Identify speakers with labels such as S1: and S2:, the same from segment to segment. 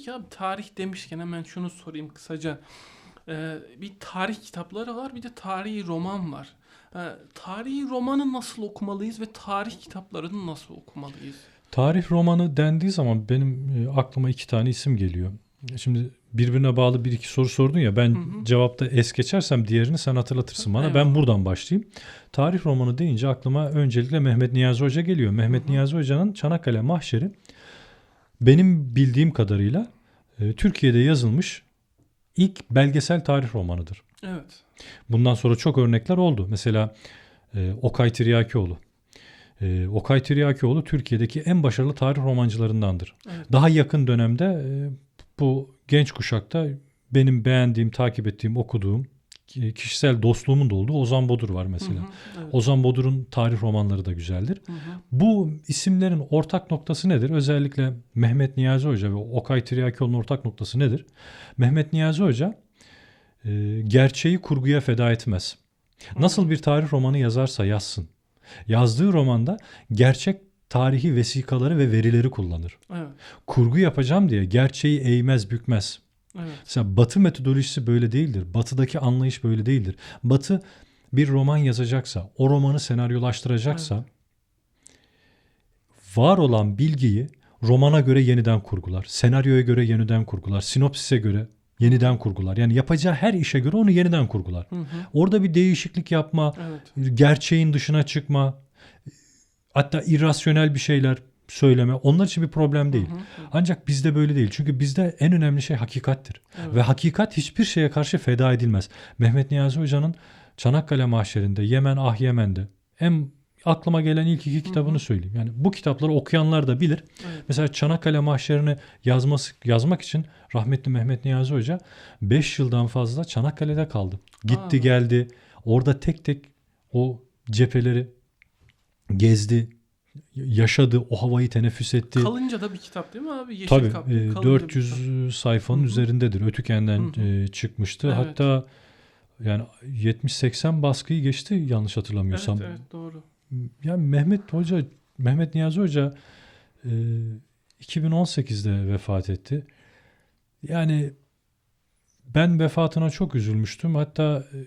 S1: Peki abi tarih demişken hemen şunu sorayım kısaca. Ee, bir tarih kitapları var bir de tarihi roman var. Ee, tarihi romanı nasıl okumalıyız ve tarih kitaplarını nasıl okumalıyız?
S2: Tarih romanı dendiği zaman benim e, aklıma iki tane isim geliyor. Şimdi birbirine bağlı bir iki soru sordun ya ben
S1: Hı hı.
S2: cevapta es geçersem diğerini sen hatırlatırsın bana. Ben
S1: Eyvallah.
S2: buradan başlayayım. Tarih romanı deyince aklıma öncelikle Mehmet Niyazi Hoca geliyor. Mehmet
S1: Hı hı.
S2: Niyazi Hoca'nın Çanakkale Mahşeri benim bildiğim kadarıyla e, Türkiye'de yazılmış ilk belgesel tarih romanıdır.
S1: Evet.
S2: Bundan sonra çok örnekler oldu. Mesela e, Okay Tiryakioğlu. E, Okay Tiryakioğlu Türkiye'deki en başarılı tarih romancılarındandır.
S1: Evet.
S2: Daha yakın dönemde e, bu genç kuşakta benim beğendiğim, takip ettiğim, okuduğum, kişisel dostluğumun da olduğu Ozan Bodur var mesela.
S1: Hı hı, evet.
S2: Ozan Bodur'un tarih romanları da güzeldir.
S1: Hı hı.
S2: Bu isimlerin ortak noktası nedir? Özellikle Mehmet Niyazi Hoca ve Okay Tiryakioğlu'nun ortak noktası nedir? Mehmet Niyazi Hoca e, gerçeği kurguya feda etmez. Nasıl bir tarih romanı yazarsa yazsın. Yazdığı romanda gerçek tarihi vesikaları ve verileri kullanır.
S1: Evet.
S2: Kurgu yapacağım diye gerçeği eğmez bükmez.
S1: Evet.
S2: Mesela Batı metodolojisi böyle değildir. Batı'daki anlayış böyle değildir. Batı bir roman yazacaksa, o romanı senaryolaştıracaksa var olan bilgiyi romana göre yeniden kurgular. Senaryoya göre yeniden kurgular. Sinopsise göre yeniden kurgular. Yani yapacağı her işe göre onu yeniden kurgular.
S1: Hı hı.
S2: Orada bir değişiklik yapma,
S1: Evet.
S2: gerçeğin dışına çıkma, hatta irrasyonel bir şeyler söyleme onlar için bir problem değil.
S1: Hı hı, hı.
S2: Ancak bizde böyle değil. Çünkü bizde en önemli şey hakikattir.
S1: Evet.
S2: Ve hakikat hiçbir şeye karşı feda edilmez. Mehmet Niyazi Hoca'nın Çanakkale Mahşeri'nde, Yemen Ah Yemen'de en aklıma gelen ilk iki kitabını söyleyeyim. Yani bu kitapları okuyanlar da bilir.
S1: Evet.
S2: Mesela Çanakkale Mahşeri'ni yazması, yazmak için rahmetli Mehmet Niyazi Hoca 5 yıldan fazla Çanakkale'de kaldı. Gitti
S1: Aa.
S2: geldi. Orada tek tek o cepheleri gezdi, yaşadı, o havayı teneffüs etti.
S1: Kalınca da bir kitap değil mi abi? Yeşil
S2: Tabii
S1: kaplı,
S2: e,
S1: kalınca bir
S2: 400
S1: kitap.
S2: sayfanın
S1: Hı hı.
S2: üzerindedir. Ötüken'den e, çıkmıştı.
S1: Evet.
S2: Hatta yani 70-80 baskıyı geçti yanlış
S1: Evet,
S2: hatırlamıyorsam.
S1: evet doğru.
S2: Yani Mehmet Hoca, Mehmet Niyazi Hoca e, 2018'de vefat etti. Yani ben vefatına çok üzülmüştüm. Hatta e,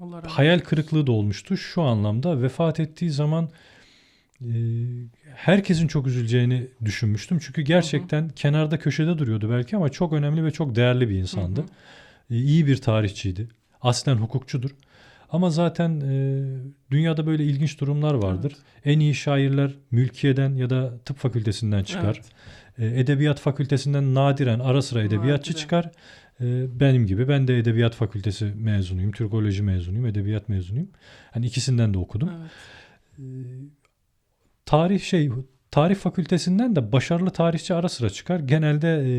S1: Allah
S2: hayal kırıklığı da olmuştu. Şu anlamda vefat ettiği zaman herkesin çok üzüleceğini düşünmüştüm. Çünkü gerçekten kenarda köşede duruyordu belki ama çok önemli ve çok değerli bir insandı.
S1: Hı hı.
S2: İyi bir tarihçiydi. Aslen hukukçudur. Ama zaten e, dünyada böyle ilginç durumlar vardır. En iyi şairler mülkiyeden ya da tıp fakültesinden çıkar.
S1: Evet.
S2: E, edebiyat fakültesinden nadiren ara sıra edebiyatçı
S1: Nadiren.
S2: çıkar. E, benim gibi ben de edebiyat fakültesi mezunuyum. Türkoloji mezunuyum. Edebiyat mezunuyum. Hani ikisinden de okudum.
S1: Evet.
S2: E, tarih şey tarih fakültesinden de başarılı tarihçi ara sıra çıkar. Genelde e,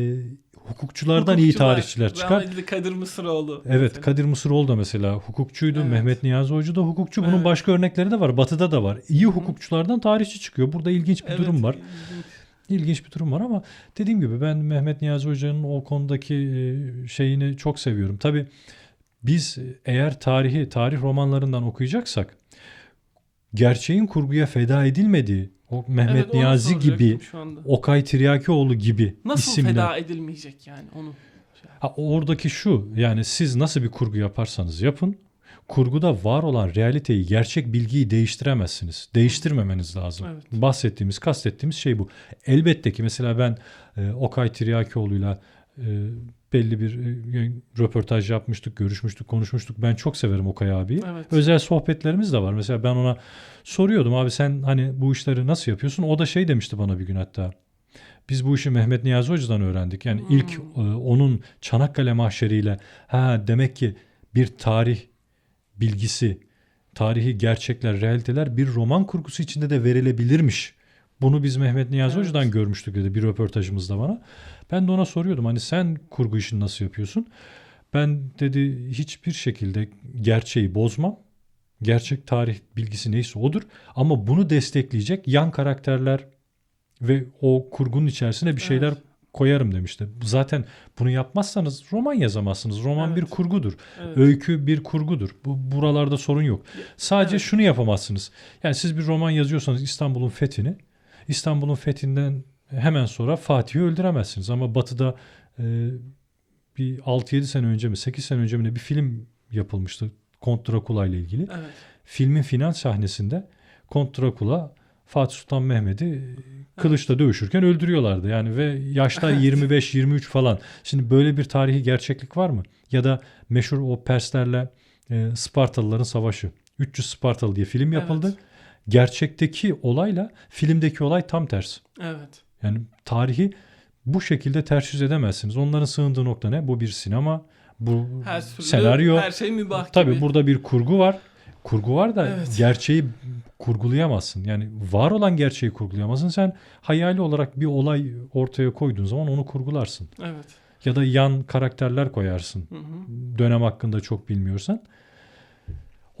S2: hukukçulardan iyi
S1: Hukukçular,
S2: tarihçiler çıkar.
S1: Rahmetli Kadir Mısıroğlu.
S2: Evet
S1: mesela.
S2: Kadir Mısıroğlu da mesela hukukçuydu.
S1: Evet.
S2: Mehmet Niyazi Hoca da hukukçu. Bunun
S1: Evet.
S2: başka örnekleri de var. Batı'da da var. İyi hukukçulardan tarihçi çıkıyor. Burada ilginç bir
S1: Evet,
S2: durum var.
S1: ilginç.
S2: İlginç bir durum var ama dediğim gibi ben Mehmet Niyazi Hoca'nın o konudaki e, şeyini çok seviyorum. Tabii biz eğer tarihi, tarih romanlarından okuyacaksak gerçeğin kurguya feda edilmediği o Mehmet
S1: Evet,
S2: Niyazi gibi. Okay Tiryakioğlu gibi
S1: Nasıl
S2: isimler.
S1: feda edilmeyecek yani onu?
S2: Ha, oradaki şu yani siz nasıl bir kurgu yaparsanız yapın kurguda var olan realiteyi, gerçek bilgiyi değiştiremezsiniz. Değiştirmemeniz lazım.
S1: Evet.
S2: Bahsettiğimiz, kastettiğimiz şey bu. Elbette ki mesela ben e, Okay Tiryakioğlu'yla e, belli bir e, röportaj yapmıştık, görüşmüştük, konuşmuştuk. Ben çok severim Okay abiyi.
S1: Evet.
S2: Özel sohbetlerimiz de var. Mesela ben ona soruyordum abi sen hani bu işleri nasıl yapıyorsun? O da şey demişti bana bir gün hatta. Biz bu işi Mehmet Niyazi Hoca'dan öğrendik. Yani
S1: Hmm.
S2: ilk e, onun Çanakkale mahşeriyle ha demek ki bir tarih bilgisi, tarihi gerçekler, realiteler bir roman kurgusu içinde de verilebilirmiş. Bunu biz Mehmet Niyazi
S1: Evet.
S2: Hoca'dan görmüştük dedi bir röportajımızda bana. Ben de ona soruyordum hani sen kurgu işini nasıl yapıyorsun? Ben dedi hiçbir şekilde gerçeği bozmam. Gerçek tarih bilgisi neyse odur. Ama bunu destekleyecek yan karakterler ve o kurgunun içerisine bir şeyler
S1: Evet.
S2: koyarım demişti. Zaten bunu yapmazsanız roman yazamazsınız. Roman
S1: Evet.
S2: bir kurgudur.
S1: Evet.
S2: Öykü bir kurgudur. Bu buralarda sorun yok. Sadece
S1: Evet.
S2: şunu yapamazsınız. Yani siz bir roman yazıyorsanız İstanbul'un fethini, İstanbul'un fethinden hemen sonra Fatih'i öldüremezsiniz. Ama Batı'da e, bir 6-7 sene önce mi 8 sene önce mi ne bir film yapılmıştı Kont Drakula ile ilgili.
S1: Evet.
S2: Filmin final sahnesinde Kont Drakula Fatih Sultan Mehmet'i kılıçla dövüşürken öldürüyorlardı. Yani ve yaşta
S1: Evet.
S2: 25-23 falan. Şimdi böyle bir tarihi gerçeklik var mı? Ya da meşhur o Perslerle e, Spartalıların savaşı. 300 Spartalı diye film yapıldı.
S1: Evet.
S2: Gerçekteki olayla filmdeki olay tam tersi.
S1: Evet.
S2: Yani tarihi bu şekilde ters yüz edemezsiniz. Onların sığındığı nokta ne? Bu bir sinema, bu
S1: Her türlü
S2: senaryo.
S1: her şey mübah
S2: Tabii
S1: gibi.
S2: burada bir kurgu var. Kurgu var da
S1: Evet.
S2: gerçeği kurgulayamazsın. Yani var olan gerçeği kurgulayamazsın. Sen hayali olarak bir olay ortaya koyduğun zaman onu kurgularsın.
S1: Evet.
S2: Ya da yan karakterler koyarsın.
S1: Hı hı.
S2: Dönem hakkında çok bilmiyorsan.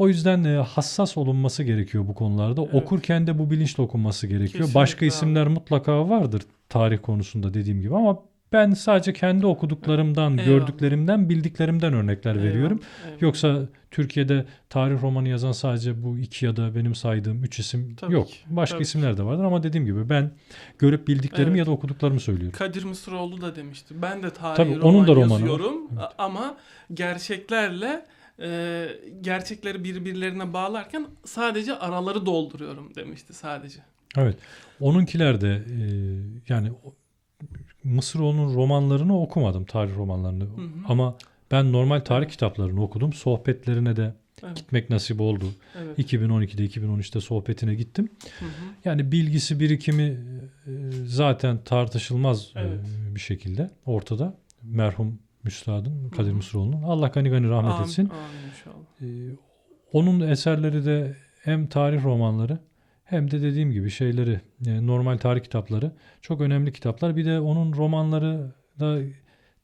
S2: O yüzden e, hassas olunması gerekiyor bu konularda.
S1: Evet.
S2: Okurken de bu bilinçle okunması gerekiyor.
S1: Kesinlikle
S2: Başka
S1: abi.
S2: isimler mutlaka vardır tarih konusunda dediğim gibi ama ben sadece kendi okuduklarımdan,
S1: Eyvallah.
S2: gördüklerimden, bildiklerimden örnekler veriyorum.
S1: Eyvallah, eyvallah.
S2: Yoksa Türkiye'de tarih romanı yazan sadece bu iki ya da benim saydığım üç isim
S1: Tabii
S2: yok.
S1: ki,
S2: Başka
S1: tabii
S2: isimler de vardır ama dediğim gibi ben görüp bildiklerimi
S1: Evet.
S2: ya da okuduklarımı söylüyorum.
S1: Kadir Mısıroğlu da demişti. Ben de tarihi
S2: Tabii,
S1: roman
S2: onun da romanı var.
S1: yazıyorum a- ama gerçeklerle e, gerçekleri birbirlerine bağlarken sadece araları dolduruyorum demişti sadece.
S2: Evet. Onunkiler de e, yani Mısıroğlu'nun romanlarını okumadım, tarih romanlarını.
S1: Hı hı.
S2: Ama ben normal tarih kitaplarını okudum. Sohbetlerine de
S1: Evet.
S2: gitmek nasip oldu.
S1: Evet.
S2: 2012'de, 2013'te sohbetine gittim.
S1: Hı hı.
S2: Yani bilgisi birikimi e, zaten tartışılmaz e,
S1: Evet.
S2: bir şekilde ortada. Merhum Müstadın Kadir
S1: hı.
S2: Mısıroğlu'nun. Allah gani gani rahmet
S1: Amin,
S2: etsin.
S1: amin inşallah.
S2: Ee, onun eserleri de hem tarih romanları hem de dediğim gibi şeyleri e, normal tarih kitapları çok önemli kitaplar. Bir de onun romanları da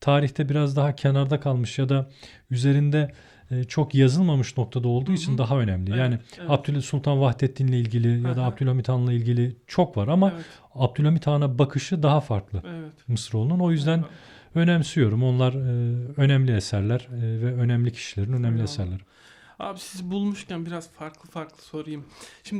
S2: tarihte biraz daha kenarda kalmış ya da üzerinde e, çok yazılmamış noktada olduğu
S1: Hı
S2: için
S1: hı.
S2: daha önemli.
S1: Evet,
S2: Yani
S1: evet.
S2: Abdülhamit Sultan Vahdettin'le ilgili ya da
S1: Aha.
S2: Abdülhamit Han'la ilgili çok var ama
S1: evet,
S2: Abdülhamit Han'a bakışı daha farklı
S1: evet.
S2: Mısıroğlu'nun. O yüzden
S1: Eyvallah.
S2: Önemsiyorum. Onlar e, önemli eserler e, ve önemli kişilerin önemli
S1: Eyvallah.
S2: eserleri.
S1: Abi siz bulmuşken biraz farklı farklı sorayım. Şimdi